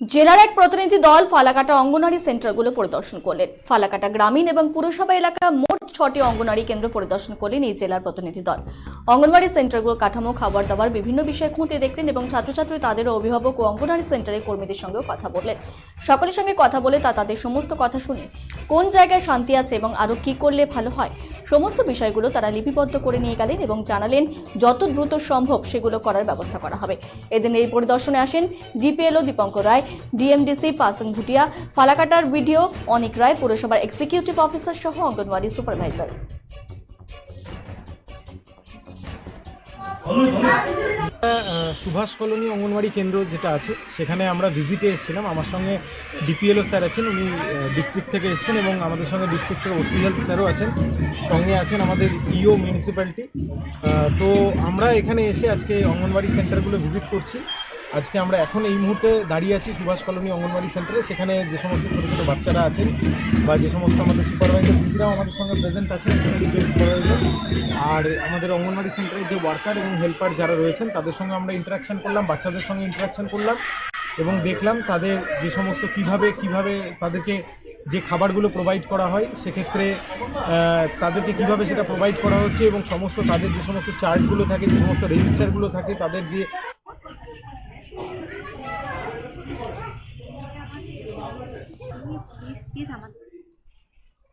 জেলার এক প্রতিনিধি দল ফালাকাটা অঙ্গনওয়াড়ি সেন্টারগুলো পরিদর্শন করলেন। ফালাকাটা গ্রামীণ এবং পুরসভা এলাকা মোট ছটি অঙ্গনওয়াড়ি কেন্দ্র পরিদর্শন করলেন এই জেলার প্রতিনিধি দল। অঙ্গনওয়াড়ি সেন্টারগুলো কাঠামো, খাবার দাবার, বিভিন্ন বিষয় খুঁটিয়ে দেখলেন এবং ছাত্রছাত্রী, তাদের অভিভাবক ও অঙ্গনওয়াড়ি সেন্টারের কর্মীদের সঙ্গেও কথা বললেন। সকলের সঙ্গে কথা বলে তা তাদের সমস্ত কথা শুনে কোন জায়গায় শান্তি আছে এবং আরও কি করলে ভালো হয়, সমস্ত বিষয়গুলো তারা লিপিবদ্ধ করে নিয়ে গেলেন এবং জানালেন যত দ্রুত সম্ভব সেগুলো করার ব্যবস্থা করা হবে। এদিন এই পরিদর্শনে আসেন ডিপিএলও দীপঙ্কর রায় ডিএমডিসি, পাসং ভুটিয়া, ফালাকাটার বিডিও অনিক রায়, পুরসভার এক্সিকিউটিভ অফিসার সহ অঙ্গনওয়াড়ি সুপারভাইজার সুভাষ কলোনি অঙ্গনওয়াড়ি কেন্দ্র যেটা আছে, সেখানে আমরা ভিজিটে এসেছিলাম। আমার সঙ্গে ডিপিএলও স্যার আছেন, উনি ডিস্ট্রিক্ট থেকে এসেছেন এবং আমাদের সঙ্গে ডিস্ট্রিক্ট থেকে ওসি হেলথ স্যারও আছেন। সঙ্গে আছেন আমাদের ইও মিউনিসিপ্যালিটি তো আমরা এখানে এসে আজকে অঙ্গনওয়াড়ি সেন্টারগুলো ভিজিট করছি। আজকে আমরা এখন এই মুহূর্তে দাঁড়িয়ে আছি সুভাষ কলোনি অঙ্গনবাড়ি সেন্টারে। সেখানে যে সমস্ত ছোটো ছোটো বাচ্চারা আছেন বা যে সমস্ত আমাদের সুপারভাইজার দিদিরাও আমাদের সঙ্গে প্রেজেন্ট আছেন সুপারভাইজার আর আমাদের অঙ্গনবাড়ি সেন্টারের যে ওয়ার্কার এবং হেল্পার যারা রয়েছেন, তাদের সঙ্গে আমরা ইন্টারাকশন করলাম, বাচ্চাদের সঙ্গে ইন্টারাকশন করলাম এবং দেখলাম তাদের যে সমস্ত কীভাবে কীভাবে তাদেরকে যে খাবারগুলো প্রোভাইড করা হয়, সেক্ষেত্রে তাদেরকে কীভাবে সেটা প্রোভাইড করা হচ্ছে এবং সমস্ত তাদের যে সমস্ত চার্টগুলো থাকে, যে সমস্ত রেজিস্টারগুলো থাকে, তাদের যে Ini sama.